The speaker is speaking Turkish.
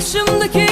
Karşımdaki